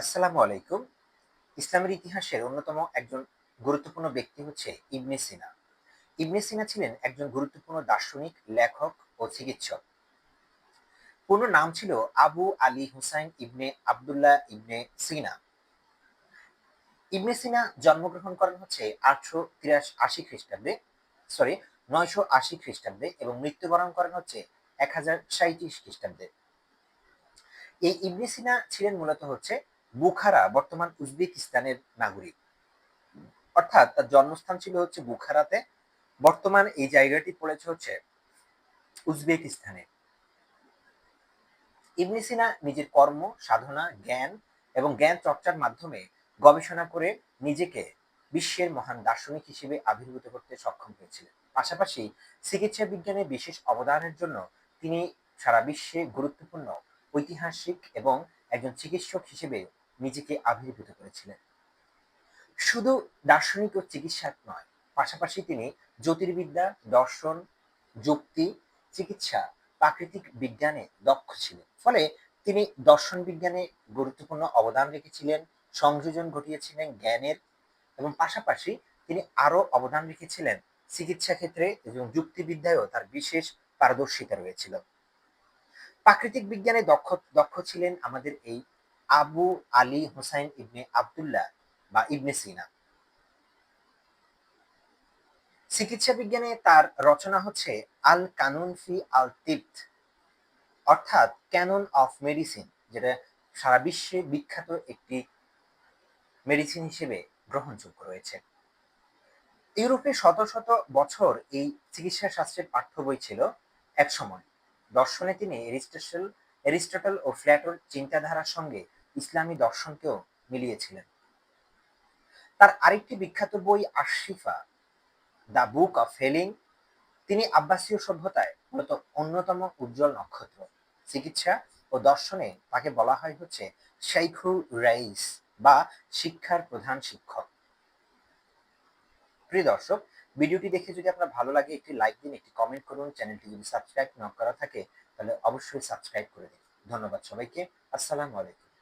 আসসালামু আলাইকুম। ইসলামের ইতিহাসের অন্যতম একজন গুরুত্বপূর্ণ ব্যক্তি হচ্ছে ইবনে সিনা। ইবনে সিনা ছিলেন একজন গুরুত্বপূর্ণ দার্শনিক, লেখক ও চিকিৎসক। পূর্ণ নাম ছিল আবু আলী হুসাইন ইবনে আবদুল্লাহ ইবনে সিনা। ইবনে সিনা জন্মগ্রহণ করেন হচ্ছে আটশো তিরাশি আশি খ্রিস্টাব্দে সরি নয়শো আশি খ্রিস্টাব্দে এবং মৃত্যুবরণ করেন হচ্ছে এক হাজার সাঁত্রিশ খ্রিস্টাব্দে। এই ইবনে সিনা ছিলেন মূলত হচ্ছে বুখারা বর্তমান উজবেকিস্তানের নাগরিক। অর্থাৎ তার জন্মস্থান ছিল হচ্ছে বুখারাতে। বর্তমান এই জায়গাটি পড়েছে হচ্ছে উজবেকিস্তানে। ইবনে সিনা নিজের কর্ম, সাধনা, জ্ঞান এবং জ্ঞান চর্চার মাধ্যমে গবেষণা করে নিজেকে বিশ্বের মহান দার্শনিক হিসেবে আবির্ভূত করতে সক্ষম হয়েছিলেন। পাশাপাশি চিকিৎসা বিজ্ঞানে বিশেষ অবদানের জন্য তিনি সারা বিশ্বে গুরুত্বপূর্ণ, ঐতিহাসিক এবং একজন চিকিৎসক হিসেবে নিজেকে আবির্ভূত করেছিলেন। শুধু দার্শনিক ও চিকিৎসক নয়, পাশাপাশি তিনি জ্যোতির্বিদ্যা, দর্শন, যুক্তি, চিকিৎসা, প্রাকৃতিক বিজ্ঞানে দক্ষ ছিলেন। ফলে তিনি দর্শন বিজ্ঞানে গুরুত্বপূর্ণ অবদান রেখেছিলেন, সংযোজন ঘটিয়েছিলেন জ্ঞানের এবং পাশাপাশি তিনি আরও অবদান রেখেছিলেন চিকিৎসা ক্ষেত্রে এবং যুক্তিবিদ্যায়ও তার বিশেষ পারদর্শিতা রয়েছিল। প্রাকৃতিক বিজ্ঞানে দক্ষ দক্ষ ছিলেন আমাদের এই আবু আলী হুসাইন ইবনে আবদুল্লাহ বা ইবনে সিনা চিকিৎসা বিজ্ঞানে তার রচনা হচ্ছে আল কানুন ফি আল তিপ্ত অর্থাৎ ক্যানন অফ মেডিসিন, যেটা সারা বিশ্বে বিখ্যাত একটি মেডিসিন হিসেবে গ্রহণযোগ্য রয়েছে। ইউরোপে শত শত বছর এই চিকিৎসা শাস্ত্রের পাঠ্য বই ছিল এক সময় দর্শনে তিনি এরিস্টটল এরিস্টটল ও ফ্ল্যাটোর চিন্তাধারার সঙ্গে ইসলামী দর্শনকেও মিলিয়েছিলেন। তার আরেকটি বিখ্যাত বই, Ashifa, the book of healing, তিনি আব্বাসীয় সভ্যতায় মূলত অন্যতম উজ্জ্বল নক্ষত্র। চিকিৎসা ও দর্শনে তাকে বলা হয় হচ্ছে শাইখু রাইস বা শিক্ষার প্রধান শিক্ষক। প্রিয় দর্শক, ভিডিওটি দেখে যদি আপনার ভালো লাগে, একটি লাইক দিন, একটি কমেন্ট করুন, চ্যানেলটি যদি সাবস্ক্রাইব না করা থাকে, তাহলে অবশ্যই সাবস্ক্রাইব করে দিন। ধন্যবাদ সবাইকে। আসসালামু আলাইকুম।